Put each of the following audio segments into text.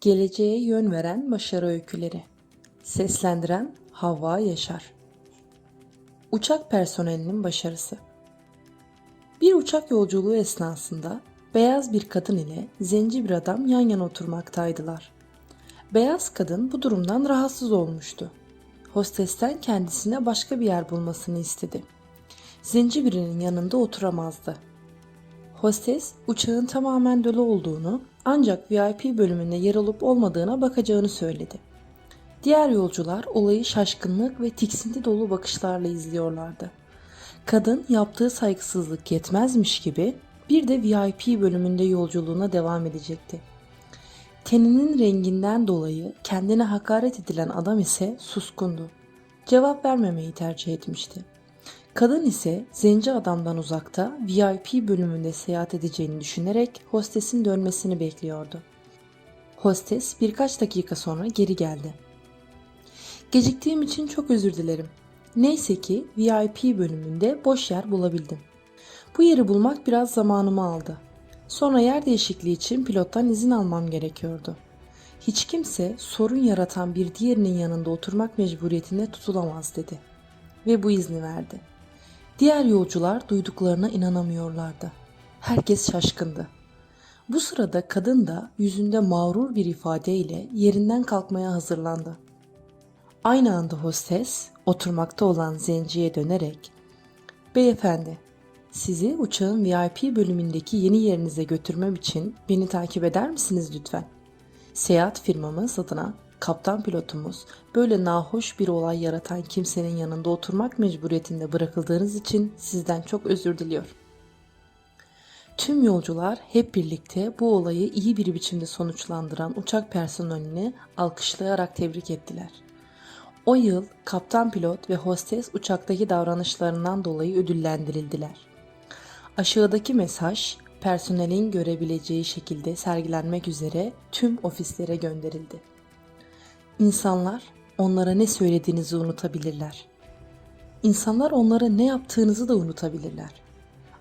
Geleceğe yön veren başarı öyküleri. Seslendiren Havva Yaşar. Uçak personelinin başarısı. Bir uçak yolculuğu esnasında beyaz bir kadın ile zenci bir adam yan yana oturmaktaydılar. Beyaz kadın bu durumdan rahatsız olmuştu. Hostesten kendisine başka bir yer bulmasını istedi. Zenci birinin yanında oturamazdı. Hostes uçağın tamamen dolu olduğunu ancak VIP bölümünde yer olup olmadığına bakacağını söyledi. Diğer yolcular olayı şaşkınlık ve tiksinti dolu bakışlarla izliyorlardı. Kadın yaptığı saygısızlık yetmezmiş gibi bir de VIP bölümünde yolculuğuna devam edecekti. Teninin renginden dolayı kendine hakaret edilen adam ise suskundu. Cevap vermemeyi tercih etmişti. Kadın ise zenci adamdan uzakta VIP bölümünde seyahat edeceğini düşünerek hostesin dönmesini bekliyordu. Hostes birkaç dakika sonra geri geldi. Geciktiğim için çok özür dilerim. Neyse ki VIP bölümünde boş yer bulabildim. Bu yeri bulmak biraz zamanımı aldı. Sonra yer değişikliği için pilottan izin almam gerekiyordu. Hiç kimse sorun yaratan bir diğerinin yanında oturmak mecburiyetinde tutulamaz dedi. Ve bu izni verdi. Diğer yolcular duyduklarına inanamıyorlardı. Herkes şaşkındı. Bu sırada kadın da yüzünde mağrur bir ifadeyle yerinden kalkmaya hazırlandı. Aynı anda hostes oturmakta olan zenciye dönerek "Beyefendi, sizi uçağın VIP bölümündeki yeni yerinize götürmem için beni takip eder misiniz lütfen? Seyahat firmamız adına kaptan pilotumuz böyle nahoş bir olay yaratan kimsenin yanında oturmak mecburiyetinde bırakıldığınız için sizden çok özür diliyor. Tüm yolcular hep birlikte bu olayı iyi bir biçimde sonuçlandıran uçak personelini alkışlayarak tebrik ettiler. O yıl kaptan pilot ve hostes uçaktaki davranışlarından dolayı ödüllendirildiler. Aşağıdaki mesaj personelin görebileceği şekilde sergilenmek üzere tüm ofislere gönderildi. İnsanlar onlara ne söylediğinizi unutabilirler. İnsanlar onlara ne yaptığınızı da unutabilirler.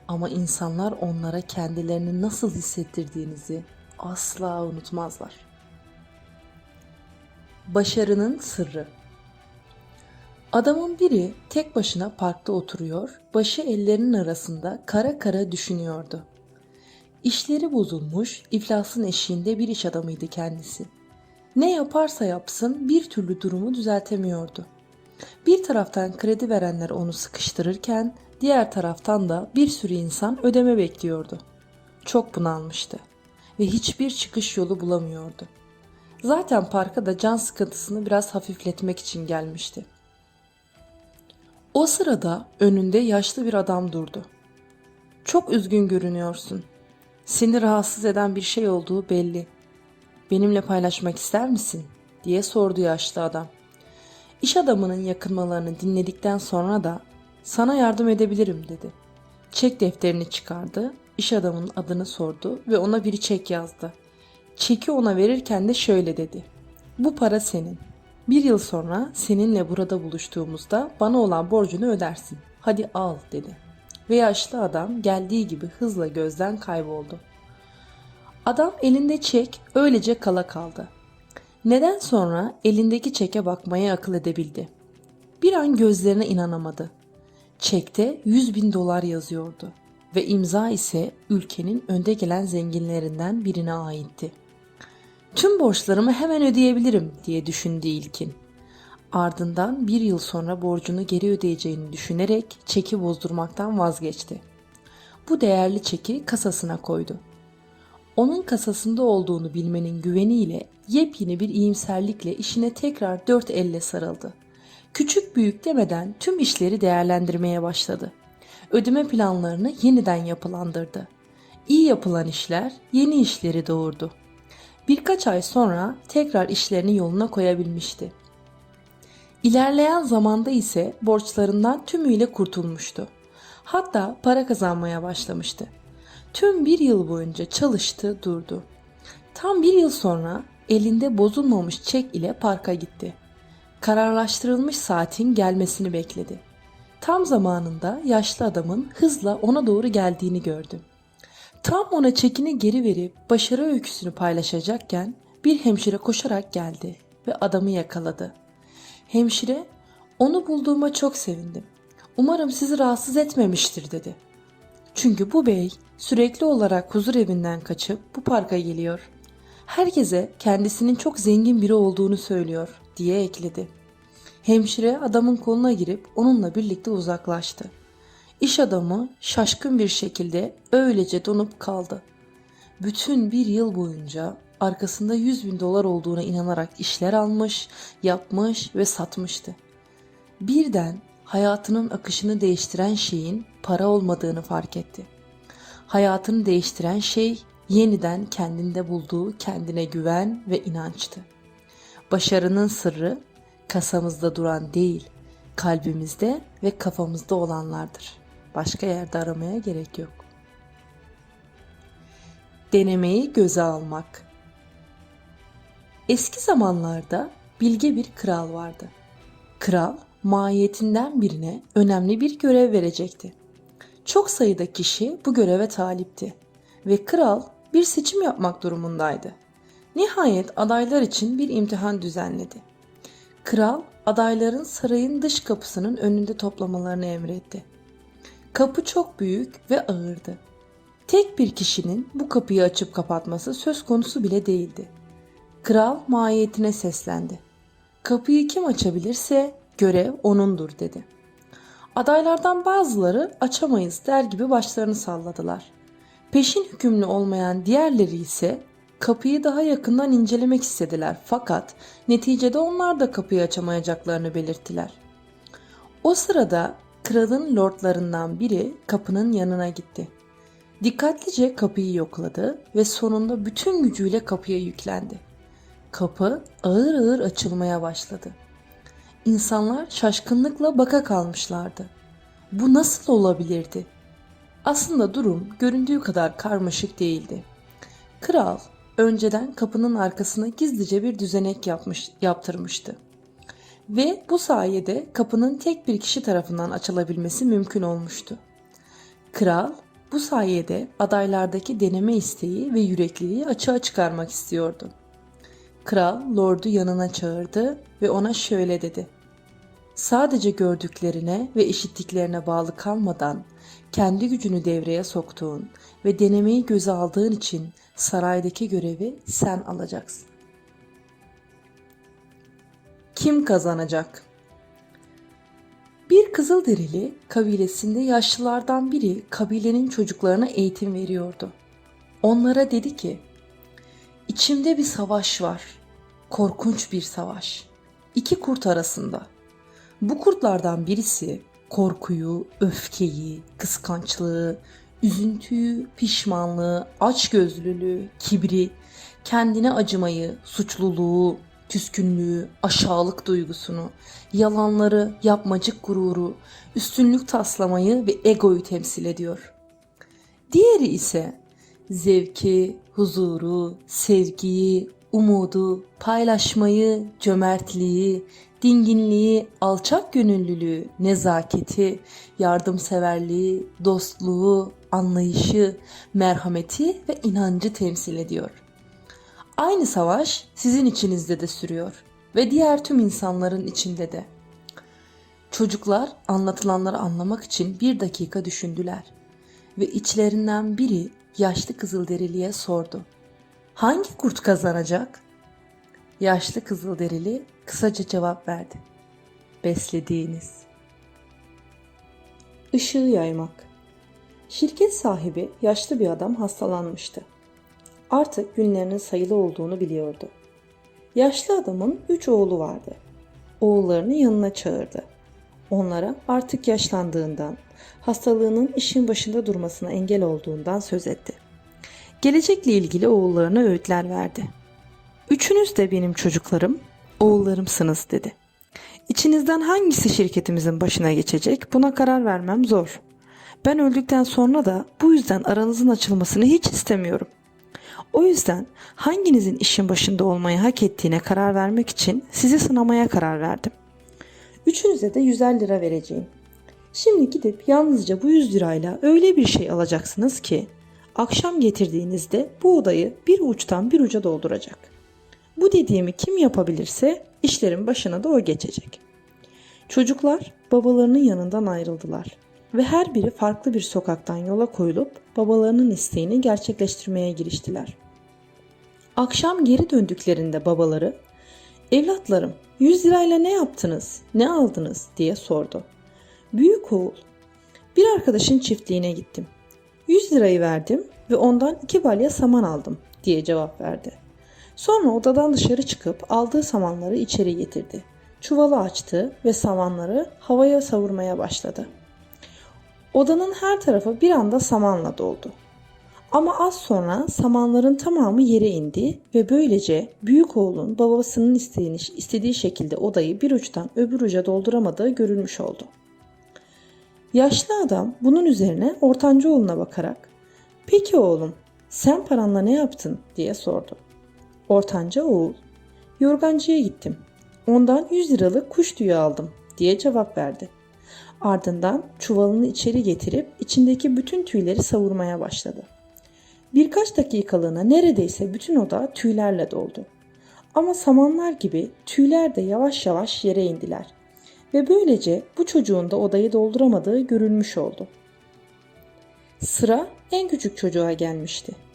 Ama insanlar onlara kendilerini nasıl hissettirdiğinizi asla unutmazlar. Başarının sırrı Adamın biri tek başına parkta oturuyor, başı ellerinin arasında kara kara düşünüyordu. İşleri bozulmuş, iflasın eşiğinde bir iş adamıydı kendisi. Ne yaparsa yapsın bir türlü durumu düzeltemiyordu. Bir taraftan kredi verenler onu sıkıştırırken diğer taraftan da bir sürü insan ödeme bekliyordu. Çok bunalmıştı ve hiçbir çıkış yolu bulamıyordu. Zaten parka da can sıkıntısını biraz hafifletmek için gelmişti. O sırada önünde yaşlı bir adam durdu. Çok üzgün görünüyorsun. Seni rahatsız eden bir şey olduğu belli. Benimle paylaşmak ister misin? diye sordu yaşlı adam. İş adamının yakınmalarını dinledikten sonra da sana yardım edebilirim dedi. Çek defterini çıkardı, iş adamının adını sordu ve ona bir çek yazdı. Çeki ona verirken de şöyle dedi. Bu para senin. Bir yıl sonra seninle burada buluştuğumuzda bana olan borcunu ödersin. Hadi al dedi. Ve yaşlı adam geldiği gibi hızla gözden kayboldu. Adam elinde çek öylece kala kaldı. Neden sonra elindeki çeke bakmaya akıl edebildi. Bir an gözlerine inanamadı. Çekte 100 bin dolar yazıyordu ve imza ise ülkenin önde gelen zenginlerinden birine aitti. Tüm borçlarımı hemen ödeyebilirim diye düşündü ilkin. Ardından bir yıl sonra borcunu geri ödeyeceğini düşünerek çeki bozdurmaktan vazgeçti. Bu değerli çeki kasasına koydu. Onun kasasında olduğunu bilmenin güveniyle yepyeni bir iyimserlikle işine tekrar dört elle sarıldı. Küçük büyük demeden tüm işleri değerlendirmeye başladı. Ödeme planlarını yeniden yapılandırdı. İyi yapılan işler yeni işleri doğurdu. Birkaç ay sonra tekrar işlerini yoluna koyabilmişti. İlerleyen zamanda ise borçlarından tümüyle kurtulmuştu. Hatta para kazanmaya başlamıştı. Tüm bir yıl boyunca çalıştı durdu. Tam bir yıl sonra elinde bozulmamış çek ile parka gitti. Kararlaştırılmış saatin gelmesini bekledi. Tam zamanında yaşlı adamın hızla ona doğru geldiğini gördü. Tam ona çekini geri verip başarı öyküsünü paylaşacakken bir hemşire koşarak geldi ve adamı yakaladı. Hemşire, onu bulduğuma çok sevindim. Umarım sizi rahatsız etmemiştir dedi. Çünkü bu bey sürekli olarak huzur evinden kaçıp bu parka geliyor. Herkese kendisinin çok zengin biri olduğunu söylüyor diye ekledi. Hemşire adamın koluna girip onunla birlikte uzaklaştı. İş adamı şaşkın bir şekilde öylece donup kaldı. Bütün bir yıl boyunca arkasında 100 bin dolar olduğuna inanarak işler almış, yapmış ve satmıştı. Birden hayatının akışını değiştiren şeyin para olmadığını fark etti. Hayatını değiştiren şey yeniden kendinde bulduğu kendine güven ve inançtı. Başarının sırrı kasamızda duran değil, kalbimizde ve kafamızda olanlardır. Başka yerde aramaya gerek yok. Denemeyi göze almak. Eski zamanlarda bilge bir kral vardı. Kral mahiyetinden birine önemli bir görev verecekti. Çok sayıda kişi bu göreve talipti ve kral bir seçim yapmak durumundaydı. Nihayet adaylar için bir imtihan düzenledi. Kral adayların sarayın dış kapısının önünde toplamalarını emretti. Kapı çok büyük ve ağırdı. Tek bir kişinin bu kapıyı açıp kapatması söz konusu bile değildi. Kral mahiyetine seslendi. Kapıyı kim açabilirse görev onundur dedi. Adaylardan bazıları açamayız der gibi başlarını salladılar. Peşin hükümlü olmayan diğerleri ise kapıyı daha yakından incelemek istediler fakat neticede onlar da kapıyı açamayacaklarını belirttiler. O sırada kralın lordlarından biri kapının yanına gitti. Dikkatlice kapıyı yokladı ve sonunda bütün gücüyle kapıya yüklendi. Kapı ağır ağır açılmaya başladı. İnsanlar şaşkınlıkla baka kalmışlardı. Bu nasıl olabilirdi? Aslında durum göründüğü kadar karmaşık değildi. Kral önceden kapının arkasına gizlice bir düzenek yapmış, yaptırmıştı. Ve bu sayede kapının tek bir kişi tarafından açılabilmesi mümkün olmuştu. Kral bu sayede adaylardaki deneme isteği ve yürekliliği açığa çıkarmak istiyordu. Kral Lord'u yanına çağırdı ve ona şöyle dedi. Sadece gördüklerine ve işittiklerine bağlı kalmadan kendi gücünü devreye soktuğun ve denemeyi göze aldığın için saraydaki görevi sen alacaksın. Kim kazanacak? Bir Kızılderili kabilesinde yaşlılardan biri kabilenin çocuklarına eğitim veriyordu. Onlara dedi ki, İçimde bir savaş var. Korkunç bir savaş. İki kurt arasında. Bu kurtlardan birisi korkuyu, öfkeyi, kıskançlığı, üzüntüyü, pişmanlığı, açgözlülüğü, kibri, kendine acımayı, suçluluğu, küskünlüğü, aşağılık duygusunu, yalanları, yapmacık gururu, üstünlük taslamayı ve egoyu temsil ediyor. Diğeri ise zevki, huzuru, sevgiyi, umudu, paylaşmayı, cömertliği, dinginliği, alçak gönüllülüğü, nezaketi, yardımseverliği, dostluğu, anlayışı, merhameti ve inancı temsil ediyor. Aynı savaş sizin içinizde de sürüyor ve diğer tüm insanların içinde de. Çocuklar anlatılanları anlamak için bir dakika düşündüler ve içlerinden biri yaşlı kızılderiliye sordu. Hangi kurt kazanacak? Yaşlı kızılderili kısaca cevap verdi. Beslediğiniz. Işığı yaymak. Şirket sahibi yaşlı bir adam hastalanmıştı. Artık günlerinin sayılı olduğunu biliyordu. Yaşlı adamın üç oğlu vardı. Oğullarını yanına çağırdı. Onlara artık yaşlandığından, hastalığının işin başında durmasına engel olduğundan söz etti. Gelecekle ilgili oğullarına öğütler verdi. Üçünüz de benim çocuklarım, oğullarımsınız dedi. İçinizden hangisi şirketimizin başına geçecek buna karar vermem zor. Ben öldükten sonra da bu yüzden aranızın açılmasını hiç istemiyorum. O yüzden hanginizin işin başında olmayı hak ettiğine karar vermek için sizi sınamaya karar verdim. Üçünüze de 150 lira vereceğim. Şimdi gidip yalnızca bu 100 lirayla öyle bir şey alacaksınız ki akşam getirdiğinizde bu odayı bir uçtan bir uca dolduracak. Bu dediğimi kim yapabilirse işlerin başına da o geçecek. Çocuklar babalarının yanından ayrıldılar ve her biri farklı bir sokaktan yola koyulup babalarının isteğini gerçekleştirmeye giriştiler. Akşam geri döndüklerinde babaları, "Evlatlarım, 100 lirayla ne yaptınız? Ne aldınız?" diye sordu. Büyük oğul, "Bir arkadaşın çiftliğine gittim. 100 lirayı verdim ve ondan iki balya saman aldım." diye cevap verdi. Sonra odadan dışarı çıkıp aldığı samanları içeri getirdi. Çuvalı açtı ve samanları havaya savurmaya başladı. Odanın her tarafı bir anda samanla doldu. Ama az sonra samanların tamamı yere indi ve böylece büyük oğlun babasının isteğini, istediği şekilde odayı bir uçtan öbür uca dolduramadığı görülmüş oldu. Yaşlı adam bunun üzerine ortanca oğluna bakarak "Peki oğlum, sen paranla ne yaptın?" diye sordu. Ortanca oğul, "Yorgancıya gittim. Ondan 100 liralık kuş tüyü aldım." diye cevap verdi. Ardından çuvalını içeri getirip içindeki bütün tüyleri savurmaya başladı. Birkaç dakikalığına neredeyse bütün oda tüylerle doldu. Ama samanlar gibi tüyler de yavaş yavaş yere indiler ve böylece bu çocuğun da odayı dolduramadığı görülmüş oldu. Sıra en küçük çocuğa gelmişti.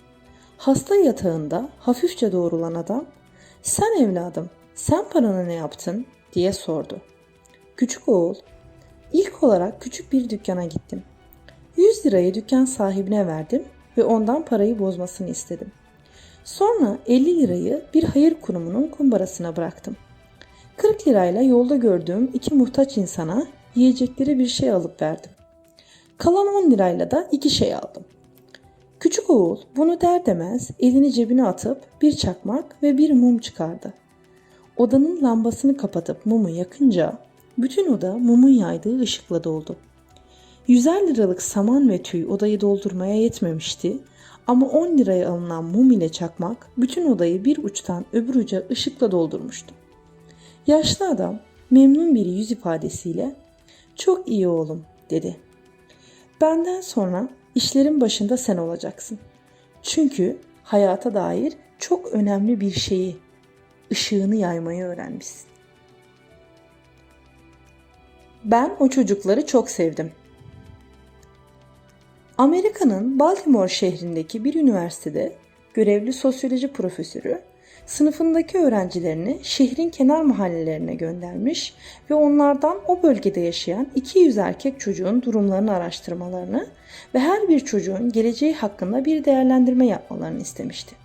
Hasta yatağında hafifçe doğrulan adam, "Sen evladım, sen paranı ne yaptın?" diye sordu. Küçük oğul, "İlk olarak küçük bir dükkana gittim. 100 lirayı dükkan sahibine verdim ve ondan parayı bozmasını istedim. Sonra 50 lirayı bir hayır kurumunun kumbarasına bıraktım. 40 lirayla yolda gördüğüm iki muhtaç insana yiyecekleri bir şey alıp verdim. Kalan 10 lirayla da iki şey aldım. Küçük oğul bunu der demez elini cebine atıp bir çakmak ve bir mum çıkardı. Odanın lambasını kapatıp mumu yakınca bütün oda mumun yaydığı ışıkla doldu. Yüzer liralık saman ve tüy odayı doldurmaya yetmemişti ama 10 liraya alınan mum ile çakmak bütün odayı bir uçtan öbür uca ışıkla doldurmuştu. Yaşlı adam memnun bir yüz ifadesiyle "Çok iyi oğlum." dedi. "Benden sonra işlerin başında sen olacaksın. Çünkü hayata dair çok önemli bir şeyi, ışığını yaymayı öğrenmişsin." Ben o çocukları çok sevdim. Amerika'nın Baltimore şehrindeki bir üniversitede görevli sosyoloji profesörü sınıfındaki öğrencilerini şehrin kenar mahallelerine göndermiş ve onlardan o bölgede yaşayan 200 erkek çocuğun durumlarını araştırmalarını ve her bir çocuğun geleceği hakkında bir değerlendirme yapmalarını istemişti.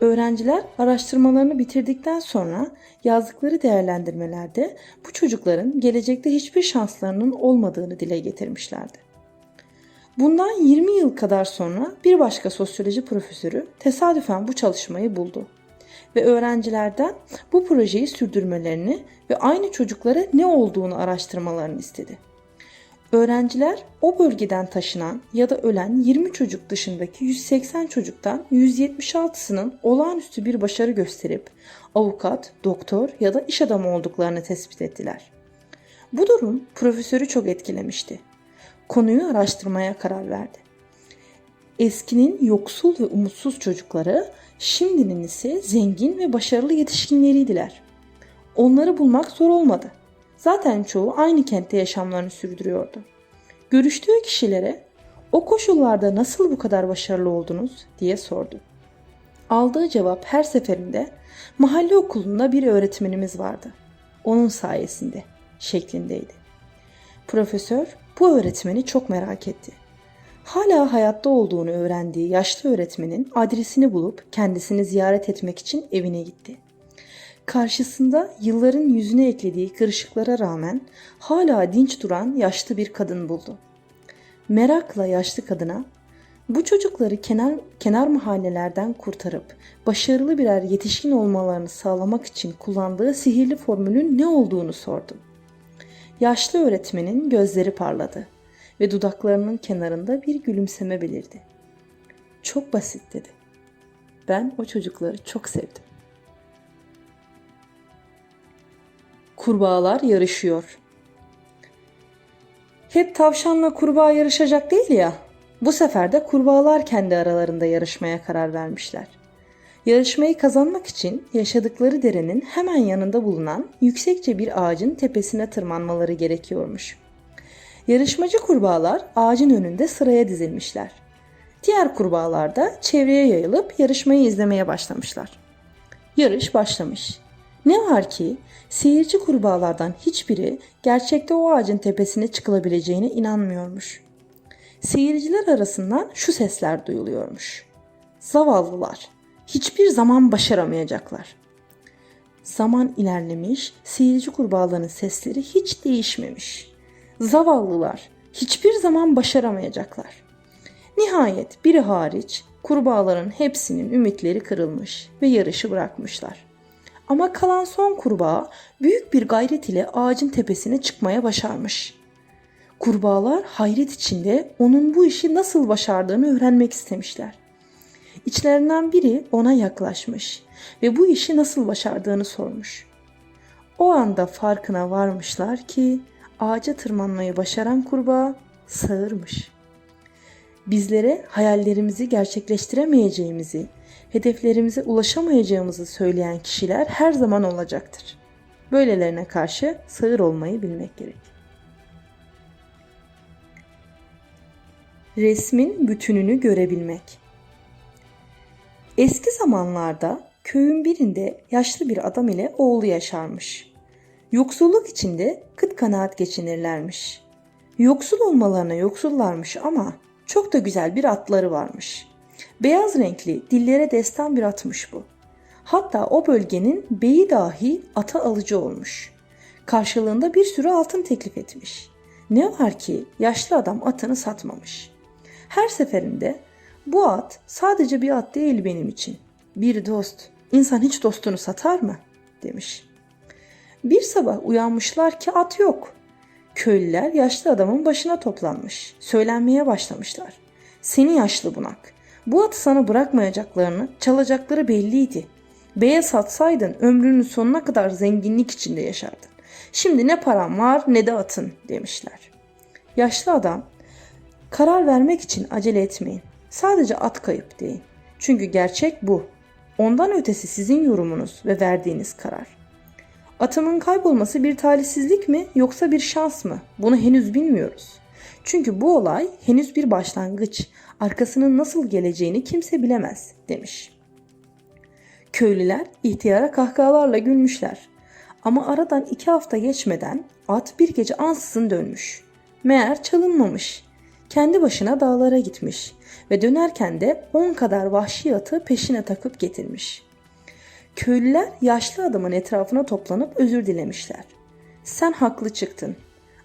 Öğrenciler araştırmalarını bitirdikten sonra yazdıkları değerlendirmelerde bu çocukların gelecekte hiçbir şanslarının olmadığını dile getirmişlerdi. Bundan 20 yıl kadar sonra bir başka sosyoloji profesörü tesadüfen bu çalışmayı buldu ve öğrencilerden bu projeyi sürdürmelerini ve aynı çocuklara ne olduğunu araştırmalarını istedi. Öğrenciler o bölgeden taşınan ya da ölen 20 çocuk dışındaki 180 çocuktan 176'sının olağanüstü bir başarı gösterip avukat, doktor ya da iş adamı olduklarını tespit ettiler. Bu durum profesörü çok etkilemişti. Konuyu araştırmaya karar verdi. Eskinin yoksul ve umutsuz çocukları şimdinin ise zengin ve başarılı yetişkinleriydiler. Onları bulmak zor olmadı. Zaten çoğu aynı kentte yaşamlarını sürdürüyordu. Görüştüğü kişilere o koşullarda nasıl bu kadar başarılı oldunuz diye sordu. Aldığı cevap her seferinde mahalle okulunda bir öğretmenimiz vardı. Onun sayesinde şeklindeydi. Profesör bu öğretmeni çok merak etti. Hala hayatta olduğunu öğrendiği yaşlı öğretmenin adresini bulup kendisini ziyaret etmek için evine gitti. Karşısında yılların yüzüne eklediği kırışıklara rağmen hala dinç duran yaşlı bir kadın buldu. Merakla yaşlı kadına bu çocukları kenar, kenar mahallelerden kurtarıp başarılı birer yetişkin olmalarını sağlamak için kullandığı sihirli formülün ne olduğunu sordu. Yaşlı öğretmenin gözleri parladı ve dudaklarının kenarında bir gülümseme belirdi. Çok basit dedi. Ben o çocukları çok sevdim. Kurbağalar yarışıyor. Hep tavşanla kurbağa yarışacak değil ya. Bu sefer de kurbağalar kendi aralarında yarışmaya karar vermişler. Yarışmayı kazanmak için yaşadıkları derenin hemen yanında bulunan yüksekçe bir ağacın tepesine tırmanmaları gerekiyormuş. Yarışmacı kurbağalar ağacın önünde sıraya dizilmişler. Diğer kurbağalar da çevreye yayılıp yarışmayı izlemeye başlamışlar. Yarış başlamış. Ne var ki seyirci kurbağalardan hiçbiri gerçekte o ağacın tepesine çıkılabileceğine inanmıyormuş. Seyirciler arasından şu sesler duyuluyormuş. Zavallılar, hiçbir zaman başaramayacaklar. Zaman ilerlemiş, seyirci kurbağaların sesleri hiç değişmemiş. Zavallılar, hiçbir zaman başaramayacaklar. Nihayet biri hariç kurbağaların hepsinin ümitleri kırılmış ve yarışı bırakmışlar. Ama kalan son kurbağa büyük bir gayret ile ağacın tepesine çıkmaya başarmış. Kurbağalar hayret içinde onun bu işi nasıl başardığını öğrenmek istemişler. İçlerinden biri ona yaklaşmış ve bu işi nasıl başardığını sormuş. O anda farkına varmışlar ki ağaca tırmanmayı başaran kurbağa sağırmış. Bizlere hayallerimizi gerçekleştiremeyeceğimizi, hedeflerimize ulaşamayacağımızı söyleyen kişiler her zaman olacaktır. Böylelerine karşı sağır olmayı bilmek gerek. Resmin bütününü görebilmek. Eski zamanlarda köyün birinde yaşlı bir adam ile oğlu yaşarmış. Yoksulluk içinde kıt kanaat geçinirlermiş. Yoksul olmalarına yoksullarmış ama çok da güzel bir atları varmış. Beyaz renkli, dillere destan bir atmış bu. Hatta o bölgenin beyi dahi ata alıcı olmuş. Karşılığında bir sürü altın teklif etmiş. Ne var ki yaşlı adam atını satmamış. Her seferinde bu at sadece bir at değil benim için. Bir dost. İnsan hiç dostunu satar mı? demiş. Bir sabah uyanmışlar ki at yok. Köylüler yaşlı adamın başına toplanmış. Söylenmeye başlamışlar. Seni yaşlı bunak. Bu atı sana bırakmayacaklarını, çalacakları belliydi. Beye satsaydın ömrünün sonuna kadar zenginlik içinde yaşardın. Şimdi ne param var ne de atın demişler. Yaşlı adam karar vermek için acele etmeyin. Sadece at kayıp deyin. Çünkü gerçek bu. Ondan ötesi sizin yorumunuz ve verdiğiniz karar. Atımın kaybolması bir talihsizlik mi yoksa bir şans mı? Bunu henüz bilmiyoruz. Çünkü bu olay henüz bir başlangıç. Arkasının nasıl geleceğini kimse bilemez demiş. Köylüler ihtiyara kahkahalarla gülmüşler. Ama aradan iki hafta geçmeden at bir gece ansızın dönmüş. Meğer çalınmamış. Kendi başına dağlara gitmiş ve dönerken de on kadar vahşi atı peşine takıp getirmiş. Köylüler yaşlı adamın etrafına toplanıp özür dilemişler. Sen haklı çıktın.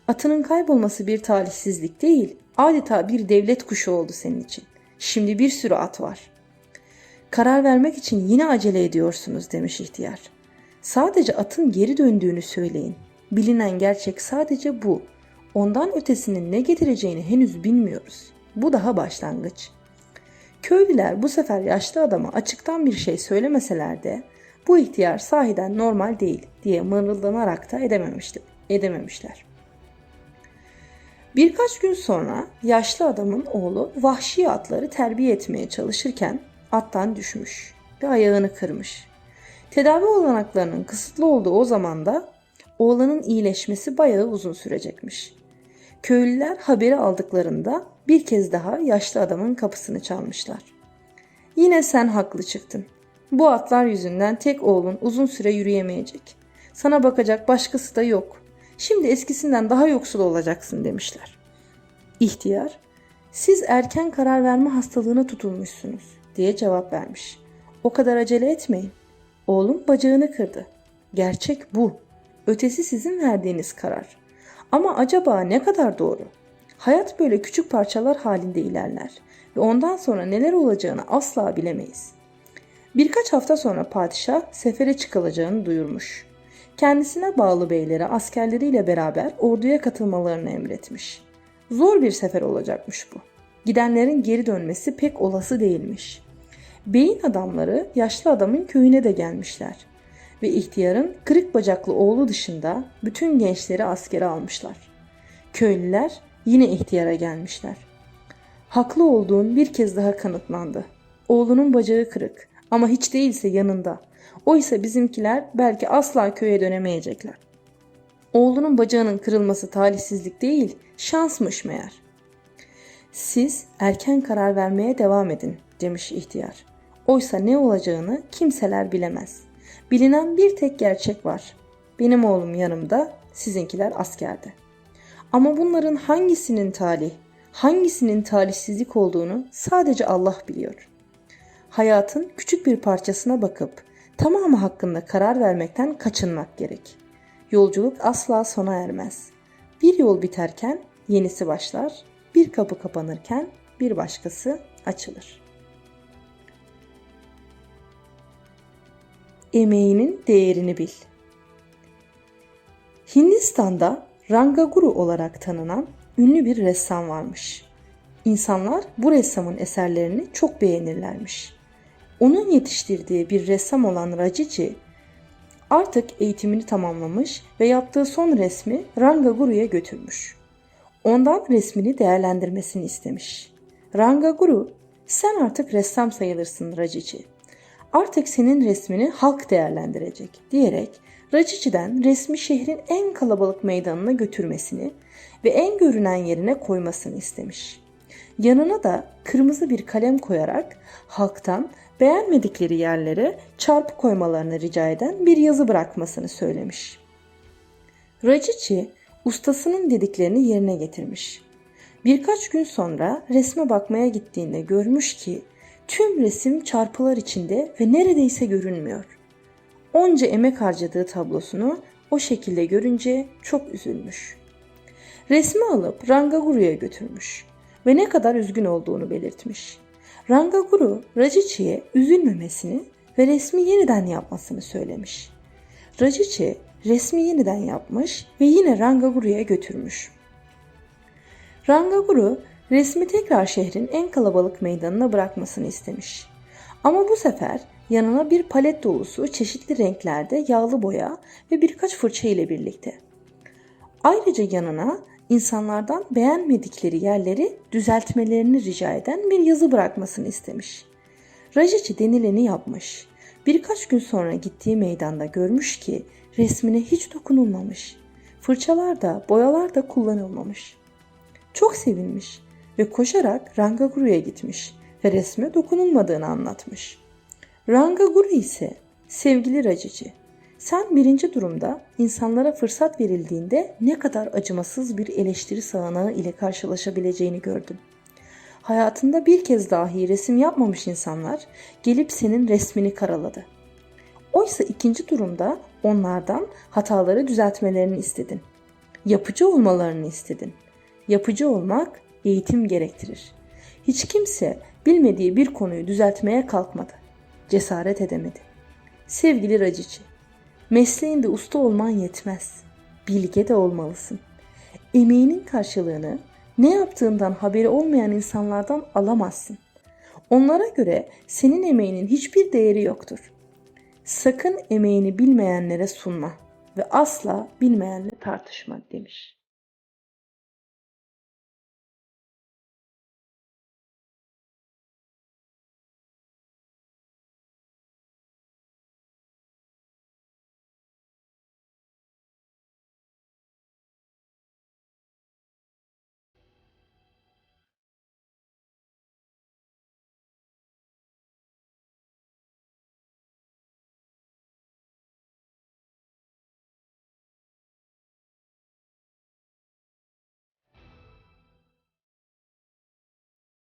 Atının kaybolması bir talihsizlik değil, adeta bir devlet kuşu oldu senin için. Şimdi bir sürü at var. Karar vermek için yine acele ediyorsunuz demiş ihtiyar. Sadece atın geri döndüğünü söyleyin. Bilinen gerçek sadece bu. Ondan ötesinin ne getireceğini henüz bilmiyoruz. Bu daha başlangıç. Köylüler bu sefer yaşlı adama açıktan bir şey söylemeseler de bu ihtiyar sahiden normal değil diye mırıldanarak da edememişti, edememişler. Birkaç gün sonra yaşlı adamın oğlu vahşi atları terbiye etmeye çalışırken attan düşmüş ve ayağını kırmış. Tedavi olanaklarının kısıtlı olduğu o zamanda oğlanın iyileşmesi bayağı uzun sürecekmiş. Köylüler haberi aldıklarında bir kez daha yaşlı adamın kapısını çalmışlar. Yine sen haklı çıktın. Bu atlar yüzünden tek oğlun uzun süre yürüyemeyecek. Sana bakacak başkası da yok. Şimdi eskisinden daha yoksul olacaksın demişler. İhtiyar, siz erken karar verme hastalığına tutulmuşsunuz diye cevap vermiş. O kadar acele etmeyin. Oğlum bacağını kırdı. Gerçek bu. Ötesi sizin verdiğiniz karar. Ama acaba ne kadar doğru? Hayat böyle küçük parçalar halinde ilerler ve ondan sonra neler olacağını asla bilemeyiz. Birkaç hafta sonra padişah sefere çıkılacağını duyurmuş. Kendisine bağlı beylere askerleriyle beraber orduya katılmalarını emretmiş. Zor bir sefer olacakmış bu. Gidenlerin geri dönmesi pek olası değilmiş. Beyin adamları yaşlı adamın köyüne de gelmişler ve ihtiyarın kırık bacaklı oğlu dışında bütün gençleri askere almışlar. Köylüler yine ihtiyara gelmişler. Haklı olduğun bir kez daha kanıtlandı. Oğlunun bacağı kırık Ama hiç değilse yanında. Oysa bizimkiler belki asla köye dönemeyecekler. Oğlunun bacağının kırılması talihsizlik değil, şansmış meğer. Siz erken karar vermeye devam edin demiş ihtiyar. Oysa ne olacağını kimseler bilemez. Bilinen bir tek gerçek var. Benim oğlum yanımda, sizinkiler askerde. Ama bunların hangisinin talih, hangisinin talihsizlik olduğunu sadece Allah biliyor. Hayatın küçük bir parçasına bakıp tamamı hakkında karar vermekten kaçınmak gerek. Yolculuk asla sona ermez. Bir yol biterken yenisi başlar, bir kapı kapanırken bir başkası açılır. Emeğinin değerini bil. Hindistan'da Rangaguru olarak tanınan ünlü bir ressam varmış. İnsanlar bu ressamın eserlerini çok beğenirlermiş. Onun yetiştirdiği bir ressam olan Racici artık eğitimini tamamlamış ve yaptığı son resmi Rangaguru'ya götürmüş. Ondan resmini değerlendirmesini istemiş. Rangaguru, sen artık ressam sayılırsın Racici. Artık senin resmini halk değerlendirecek diyerek Racici'den resmi şehrin en kalabalık meydanına götürmesini ve en görünen yerine koymasını istemiş. Yanına da kırmızı bir kalem koyarak halktan beğenmedikleri yerlere çarpı koymalarını rica eden bir yazı bırakmasını söylemiş. Racici ustasının dediklerini yerine getirmiş. Birkaç gün sonra resme bakmaya gittiğinde görmüş ki tüm resim çarpılar içinde ve neredeyse görünmüyor. Onca emek harcadığı tablosunu o şekilde görünce çok üzülmüş. Resmi alıp Rangaguru'ya götürmüş ve ne kadar üzgün olduğunu belirtmiş. Rangaguru Rajici'ye üzülmemesini ve resmi yeniden yapmasını söylemiş. Rajici resmi yeniden yapmış ve yine Rangaguru'ya götürmüş. Rangaguru resmi tekrar şehrin en kalabalık meydanına bırakmasını istemiş. Ama bu sefer yanına bir palet dolusu çeşitli renklerde yağlı boya ve birkaç fırça ile birlikte. Ayrıca yanına insanlardan beğenmedikleri yerleri düzeltmelerini rica eden bir yazı bırakmasını istemiş. Rajici denileni yapmış. Birkaç gün sonra gittiği meydanda görmüş ki resmine hiç dokunulmamış. Fırçalar da boyalar da kullanılmamış. Çok sevinmiş ve koşarak Rangaguru'ya gitmiş ve resme dokunulmadığını anlatmış. Rangaguru ise sevgili Racici, sen birinci durumda insanlara fırsat verildiğinde ne kadar acımasız bir eleştiri sağanağı ile karşılaşabileceğini gördün. Hayatında bir kez dahi resim yapmamış insanlar gelip senin resmini karaladı. Oysa ikinci durumda onlardan hataları düzeltmelerini istedin. Yapıcı olmalarını istedin. Yapıcı olmak eğitim gerektirir. Hiç kimse bilmediği bir konuyu düzeltmeye kalkmadı. Cesaret edemedi. Sevgili Racici, mesleğinde usta olman yetmez. Bilge de olmalısın. Emeğinin karşılığını ne yaptığından haberi olmayan insanlardan alamazsın. Onlara göre senin emeğinin hiçbir değeri yoktur. Sakın emeğini bilmeyenlere sunma ve asla bilmeyenle tartışma demiş.